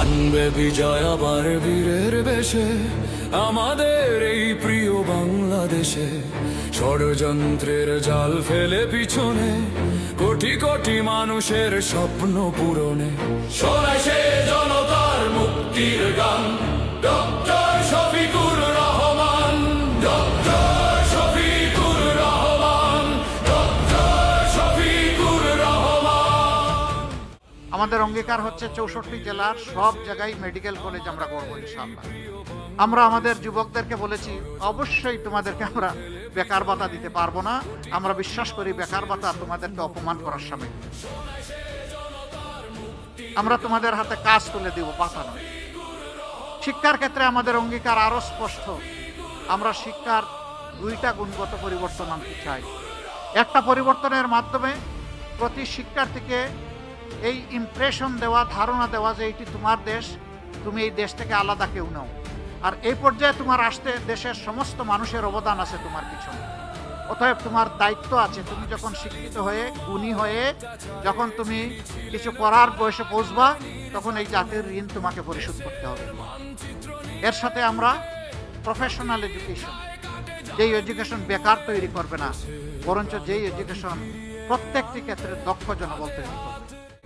আনবে বিজয় আবার বীরের বেশে। আমাদের এই প্রিয় বাংলাদেশে ষড়যন্ত্রের জাল ফেলে পিছনে কোটি কোটি মানুষের স্বপ্ন পূরণে। সে জনতার মুক্তির গান, ডক্টর শফিকুর রহমান, ডক্টর আমাদের অঙ্গীকার হচ্ছে চৌষট্টি জেলার সব জায়গায় মেডিকেল কলেজ আমরা করব ইনশাআল্লাহ। আমরা আমাদের যুবকদেরকে বলেছি, অবশ্যই তোমাদেরকে আমরা বেকার ভাতা দিতে পারব না। আমরা বিশ্বাস করি বেকার ভাতা তোমাদেরকে অপমান করার সামিল আমরা তোমাদের হাতে কাজ তুলে দিব পাতা নয়। শিক্ষার ক্ষেত্রে আমাদের অঙ্গীকার আরও স্পষ্ট। আমরা শিক্ষার দুইটা গুণগত পরিবর্তন আনতে চাই। একটা পরিবর্তনের মাধ্যমে প্রতি শিক্ষার্থীকে এই ইমপ্রেশন দেওয়া, ধারণা দেওয়া যে এটি তোমার দেশ, তুমি এই দেশ থেকে আলাদা কেউ নাও। আর এই পর্যায়ে তোমার আসতে দেশের সমস্ত মানুষের অবদান আছে তোমার পিছনে। অতএব তোমার দায়িত্ব আছে। তুমি যখন শিক্ষিত হয়ে, গুণী হয়ে যখন তুমি কিছু করার বয়সে পৌঁছবা, তখন এই জাতির ঋণ তোমাকে পরিশোধ করতে হবে। এর সাথে আমরা প্রফেশনাল এডুকেশন যেই এডুকেশন বেকার তৈরি করবে না, বরঞ্চ যেই এডুকেশন প্রত্যেকটি ক্ষেত্রে দক্ষ জনবল তৈরি করবে।